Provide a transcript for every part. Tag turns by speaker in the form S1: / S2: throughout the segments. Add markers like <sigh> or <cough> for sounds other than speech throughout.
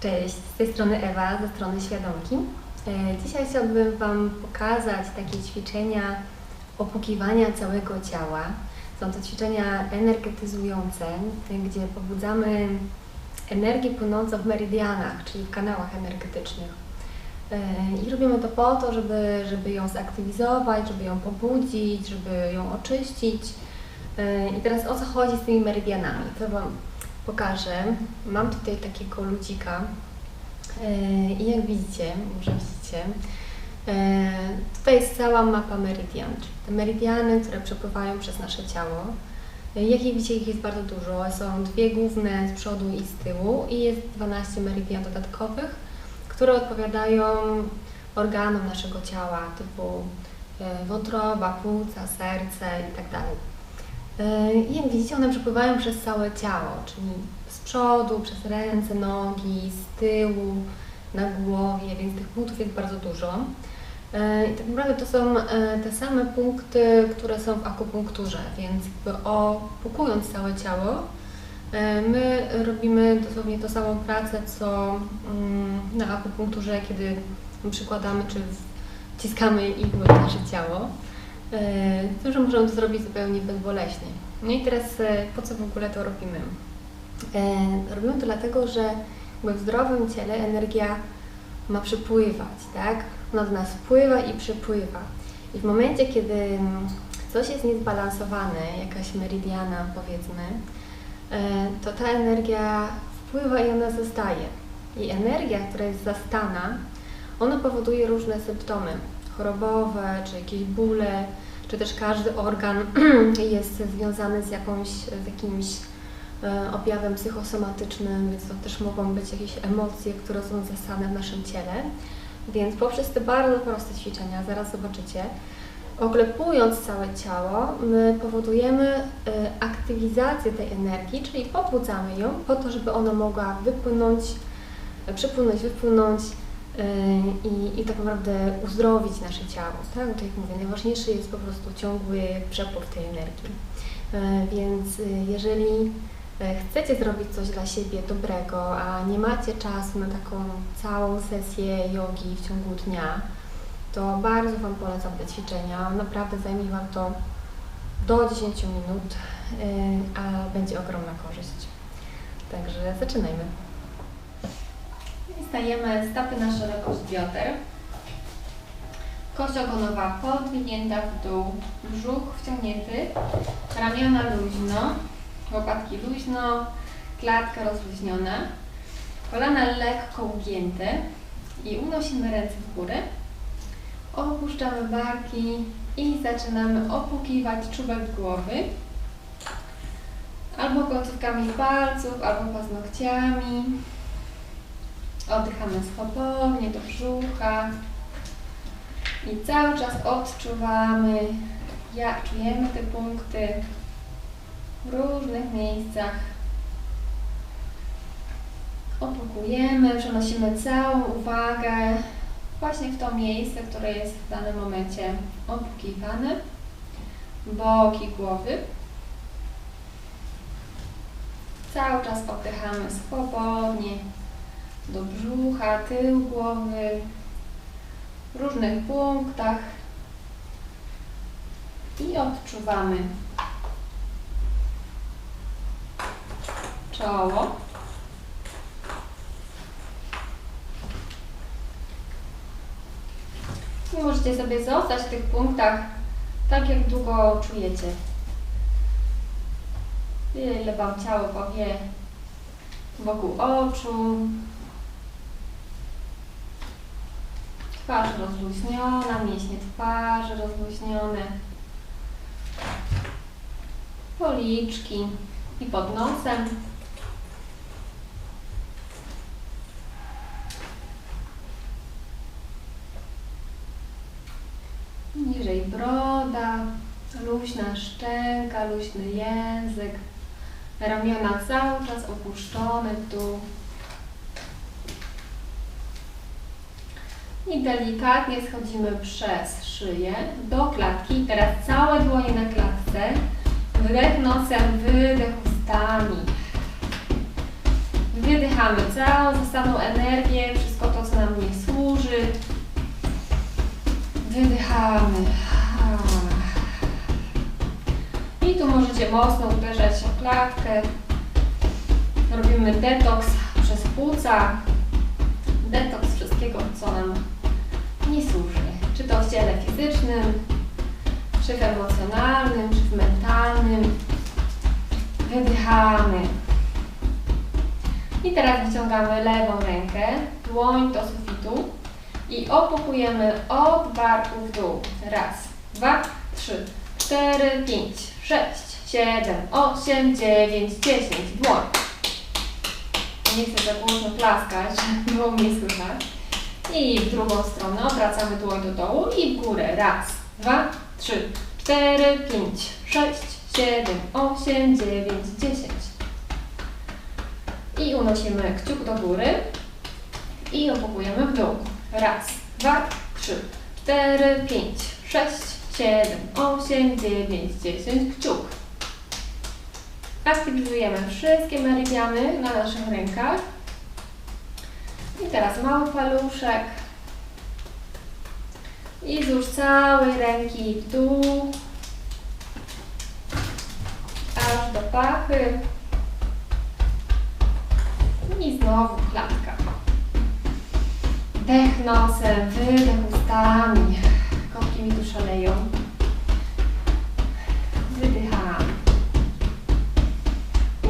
S1: Cześć, z tej strony Ewa, ze strony Świadomki. E, Dzisiaj chciałabym Wam pokazać takie ćwiczenia opukiwania całego ciała. Są to ćwiczenia energetyzujące, e, gdzie pobudzamy energię płynącą w meridianach, czyli w kanałach energetycznych. E, I robimy to po to, żeby, żeby ją zaktywizować, żeby ją pobudzić, żeby ją oczyścić. I teraz o co chodzi z tymi meridianami? To Wam pokażę. Mam tutaj takiego ludzika e, i jak widzicie, może widzicie, e, tutaj jest cała mapa meridian, czyli te meridiany, które przepływają przez nasze ciało. E, Jak widzicie, ich jest bardzo dużo. Są dwie główne z przodu i z tyłu i jest 12 meridian dodatkowych, które odpowiadają organom naszego ciała, typu wątroba, płuca, serce itd. E, I jak widzicie, one przepływają przez całe ciało, czyli z przodu, przez ręce, nogi, z tyłu, na głowie, więc tych punktów jest bardzo dużo. E, I tak naprawdę to są e, te same punkty, które są w akupunkturze, więc jakby opukując całe ciało, my robimy dosłownie tą samą pracę, co mm, na akupunkturze, kiedy przykładamy czy wciskamy igły w nasze ciało. E, tym, że możemy to zrobić zupełnie bezboleśnie. No i teraz e, po co w ogóle to robimy? E, Robimy to dlatego, że w zdrowym ciele energia ma przepływać, tak? Ona do nas wpływa i przepływa. I w momencie, kiedy mm, coś jest niezbalansowane, jakaś meridiana powiedzmy, to ta energia wpływa i ona zostaje. I energia, która jest zastana, ona powoduje różne symptomy chorobowe, czy jakieś bóle, czy też każdy organ <clears throat> jest związany z, jakąś, z jakimś e, objawem psychosomatycznym, więc to też mogą być jakieś emocje, które są zastane w naszym ciele. Więc poprzez te bardzo proste ćwiczenia, zaraz zobaczycie, oklepując całe ciało, my powodujemy e, aktywizację tej energii, czyli pobudzamy ją po to, żeby ona mogła wypłynąć, e, przypłynąć, wypłynąć i, i tak naprawdę uzdrowić nasze ciało. Tak? Tak jak mówię, najważniejszy jest po prostu ciągły przepływ tej energii. E, Więc e, jeżeli e, chcecie zrobić coś dla siebie dobrego, a nie macie czasu na taką całą sesję jogi w ciągu dnia, to bardzo Wam polecam te ćwiczenia. Naprawdę zajmie Wam to do 10 minut, e, a będzie ogromna korzyść. Także zaczynajmy. Stajemy stopy na szerokość bioder. Kość ogonowa podwinięta w dół, brzuch wciągnięty, ramiona luźno, łopatki luźno, klatka rozluźniona, kolana lekko ugięte. I unosimy ręce w górę. Opuszczamy barki i zaczynamy opukiwać czubek głowy. Albo końcówkami palców, albo paznokciami. Oddychamy swobodnie do brzucha i cały czas odczuwamy, jak czujemy te punkty w różnych miejscach. Opukujemy, przenosimy całą uwagę właśnie w to miejsce, które jest w danym momencie opukiwane. Boki głowy. Cały czas oddychamy swobodnie do brzucha, tył głowy, w różnych punktach i odczuwamy czoło. I możecie sobie zostać w tych punktach tak, jak długo czujecie. Ile Wam ciało powie wokół oczu. Twarz rozluźniona, mięśnie twarzy rozluźnione. Policzki i pod nosem. Niżej broda, luźna szczęka, luźny język, ramiona cały czas opuszczone w I delikatnie schodzimy przez szyję do klatki. I teraz całe dłonie na klatce. Wdech nosem, wydech ustami. Wydychamy całą zastaną energię, wszystko to, co nam nie służy. Wydychamy. I tu możecie mocno uderzać o klatkę. Robimy detoks przez płuca. Czy w emocjonalnym, czy w mentalnym. Wydychamy. I teraz wyciągamy lewą rękę, dłoń do sufitu i opukujemy od barku w dół. Raz, dwa, trzy, cztery, pięć, sześć, siedem, osiem, dziewięć, dziesięć. Dłoń. Nie chcę za głośno klaskać, <laughs> żeby mnie słychać. I w drugą stronę obracamy dłoń do dołu i w górę. Raz, dwa, trzy, cztery, pięć, sześć, siedem, osiem, dziewięć, dziesięć. I unosimy kciuk do góry i opukujemy w dół. Raz, dwa, trzy, cztery, pięć, sześć, siedem, osiem, dziewięć, dziesięć. Kciuk. Aktywizujemy wszystkie meridiany na naszych rękach. I teraz mały paluszek. I wzdłuż całej ręki w dół. Aż do pachy. I znowu klatka. Dech nosem, wydech ustami. Kotki mi tu szaleją. Wydychamy.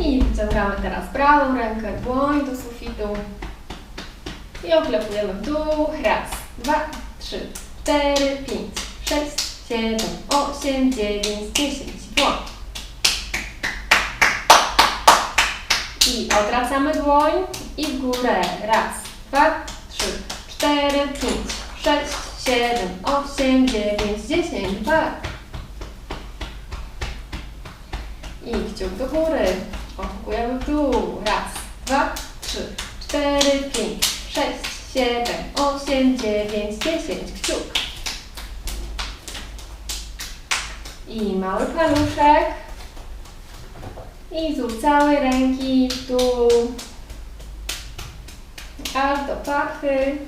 S1: I wyciągamy teraz prawą rękę, dłoń do sufitu. I oklepujemy w dół. Raz, dwa, trzy, cztery, pięć, sześć, siedem, osiem, dziewięć, dziesięć. Dłoń. I odwracamy dłoń i w górę. Raz, dwa, trzy, cztery, pięć, sześć, siedem, osiem, dziewięć, dziesięć. Dwa. I kciuk do góry. Opukujemy w dół. Raz, dwa, trzy, cztery, pięć, sześć, siedem, osiem, dziewięć, dziesięć. Kciuk. I mały paluszek. I wzdłuż całej ręki dół, aż do pachy.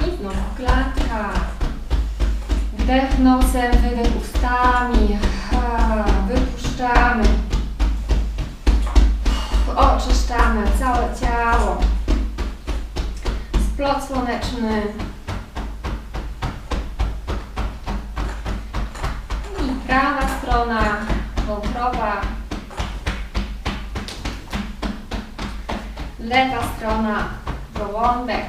S1: I znowu klatka. Wdech nosem, wydech ustami. Ha, wypuszczamy. Oczyszczamy całe ciało. Splot słoneczny. I prawa strona wątroba. Lewa strona żołądek.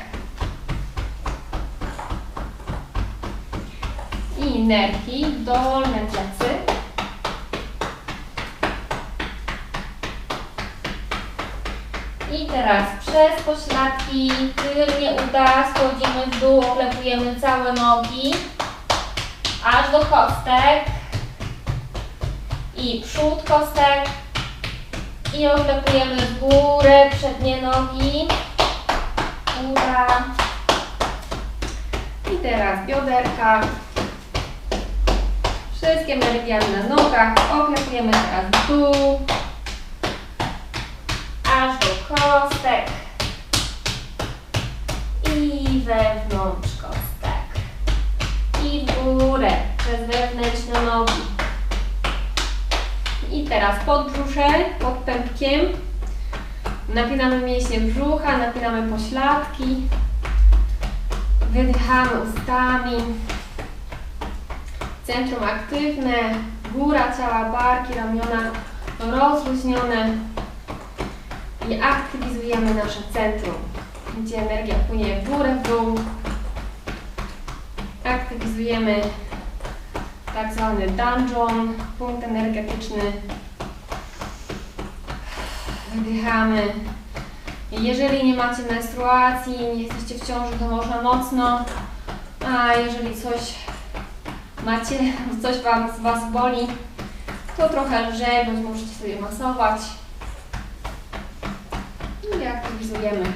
S1: I nerki, dolne plecy. I teraz przez pośladki, tylnie uda, schodzimy w dół, oklepujemy całe nogi, aż do kostek. I przód kostek. I oklepujemy w górę przednie nogi. Góra. I teraz bioderka. Wszystkie meridiany na nogach. Oklepujemy teraz w dół. Kostek. I wewnątrz kostek. I w górę przez wewnętrzne nogi. I teraz pod brzusze, pod pępkiem. Napinamy mięśnie brzucha, napinamy pośladki. Wydychamy ustami. Centrum aktywne, góra ciała, barki, ramiona rozluźnione. I aktywizujemy nasze centrum, gdzie energia płynie w górę, w dół. Aktywizujemy tak zwany dungeon, punkt energetyczny. Wydychamy. Jeżeli nie macie menstruacji, nie jesteście w ciąży, to można mocno. A jeżeli coś macie, coś wam, z Was boli, to trochę lżej, bądź możecie sobie masować. I aktywizujemy.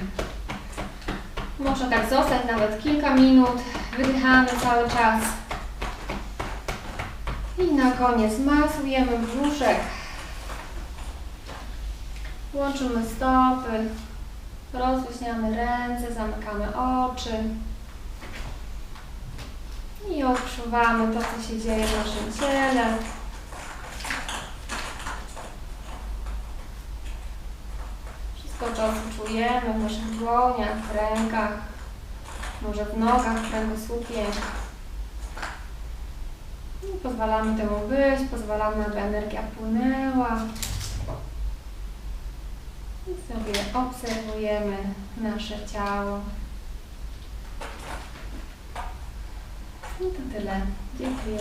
S1: Można tak zostać nawet kilka minut. Wydychamy cały czas. I na koniec masujemy brzuszek. Łączymy stopy, rozluźniamy ręce, zamykamy oczy i odczuwamy to, co się dzieje w naszym ciele. Co czujemy w naszych dłoniach, w rękach, może w nogach, w kręgosłupie. I pozwalamy temu być, pozwalamy, aby energia płynęła. I sobie obserwujemy nasze ciało. I to tyle. Dziękuję.